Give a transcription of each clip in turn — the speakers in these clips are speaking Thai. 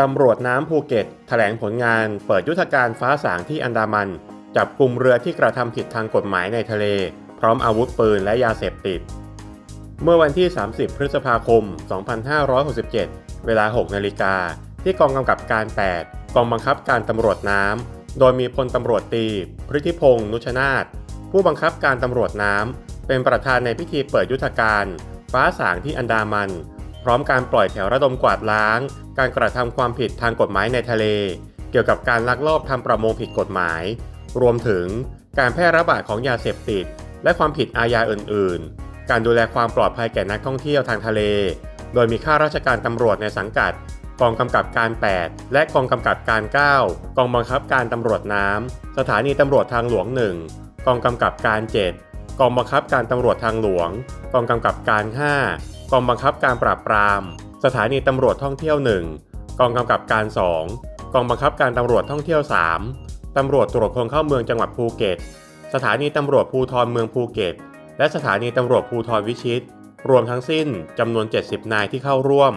ตำรวจน้ำภูเก็ตแถลงผลงานเปิดยุทธการฟ้าสางที่อันดามัน จับกลุ่มเรือที่กระทำผิดทางกฎหมายในทะเล พร้อมอาวุธปืนและยาเสพติด เมื่อวันที่ 30 พฤษภาคม 2567 เวลา 6 นาฬิกา ที่กองกำกับการ 8 กองบังคับการตำรวจน้ำ โดยมีพลตำรวจตรีพฤธิพงษ์นุชนาธผู้บังคับการตำรวจน้ำ เป็นประธานในพิธีเปิดยุทธการ ฟ้าสางที่อันดามัน พร้อมการปล่อยแถวระดมกวาดล้าง การกระทำความผิดทางกฎหมายในทะเล เกี่ยวกับการลักลอบทำประมงผิดกฎหมาย รวมถึงการแพร่ระบาดของยาเสพติด และความผิดอาญาอื่น ๆ การดูแลความปลอดภัยแก่นักท่องเที่ยวทางทะเล โดยมีข้าราชการตำรวจในสังกัด กองกำกับการ 8 และกองกำกับการ 9 กองบังคับการตำรวจน้ำ สถานีตำรวจทางหลวง 1 กองกำกับการ 7 กองบังคับการตำรวจทางหลวง กองกำกับการ 5 กองบังคับการปราบปราม สถานีตำรวจท่องเที่ยว 1 กองกำกับการ 2 กองบังคับการตำรวจท่องเที่ยว 3 ตำรวจตรวจคนเข้าเมืองจังหวัดภูเก็ต สถานีตำรวจภูธรเมืองภูเก็ต และสถานีตำรวจภูธรวิชิต รวมทั้งสิ้นจำนวน 70 นายที่เข้าร่วม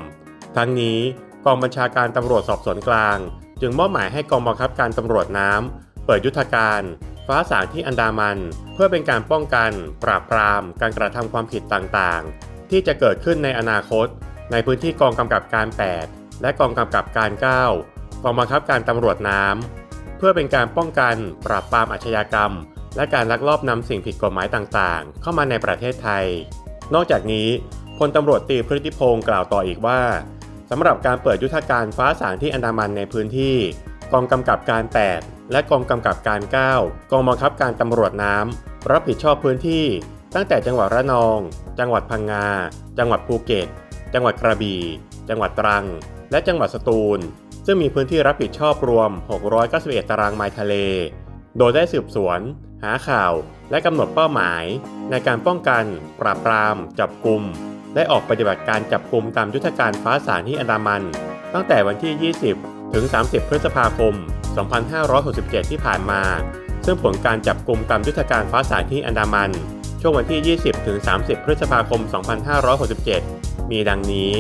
ทั้งนี้กองบัญชาการตำรวจสอบสวนกลาง จึงมอบหมายให้กองบังคับการตำรวจน้ำ เปิดยุทธการ ฟ้าสางที่อันดามัน เพื่อเป็นการป้องกัน ปราบปราม การกระทำความผิดต่างๆ ที่จะเกิดขึ้นในอนาคต ในพื้นที่กองกำกับการ 8 และกองกำกับการ 9 กองบังคับการตำรวจน้ำ เพื่อเป็นการป้องกันปราบปรามอาชญากรรม และการลักลอบนำสิ่งผิดกฎหมายต่างๆ เข้ามาในประเทศไทย นอกจากนี้พลตำรวจตรีพฤติพงศ์กล่าวต่ออีกว่าสำหรับการเปิดยุทธการฟ้าสางที่อันดามันในพื้นที่ กองกำกับการ 8 และกองกำกับการ 9 กองบังคับการตำรวจน้ำรับผิดชอบพื้นที่ตั้งแต่จังหวัดระนอง จังหวัดพังงา จังหวัดภูเก็ต จังหวัดกระบี่ จังหวัดตรัง และจังหวัดสตูล ซึ่งมีพื้นที่รับผิดชอบรวม 691 ตารางไมล์ทะเล โดยได้สืบสวน หาข่าว และกำหนดเป้าหมาย ในการป้องกัน ปราบปราม จับกลุ่มได้ออกปฏิบัติการจับกลุ่มตามยุทธการฟ้าสางที่อันดามัน ตั้งแต่วันที่ 20 ถึง 30 พฤษภาคม 2567 ที่ผ่านมา ซึ่งผลการจับกลุ่มตามยุทธการฟ้าสางที่อันดามัน ช่วงวันที่ 20 ถึง 30 พฤษภาคม 2567 มีดังนี้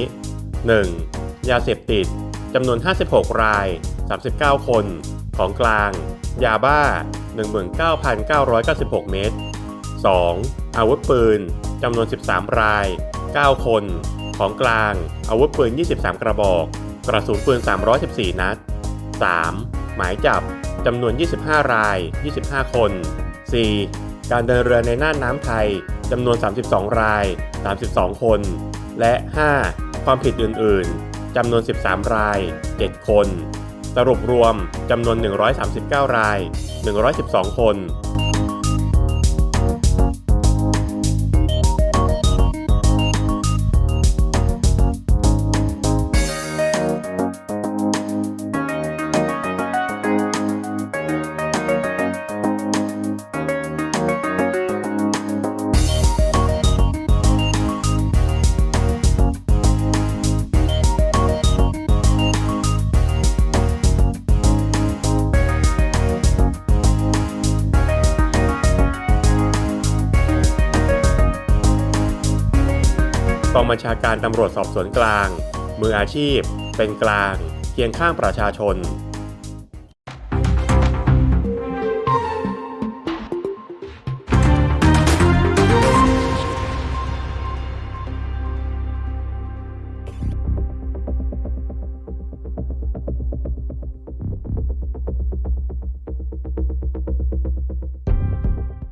1. ยาเสพติดจำนวน 56 ราย 39 คน ของกลาง ยาบ้า 19,996 เมตร 2. อาวุธปืนจำนวน 13 ราย 9 คน ของกลาง อาวุธปืน 23 กระบอก กระสุนปืน 314 นัด 3. หมายจับจำนวน 25 ราย 25 คน 4. การเดินเรือในน่านน้ำไทยจำนวน 32 ราย 32 คน และ 5. ความผิดอื่น ๆ จำนวน 13 ราย 7 คน สรุปรวมจำนวน 139 ราย 112 คน กองบัญชาการตำรวจสอบสวนกลาง มืออาชีพ เป็นกลางเคียงข้างประชาชน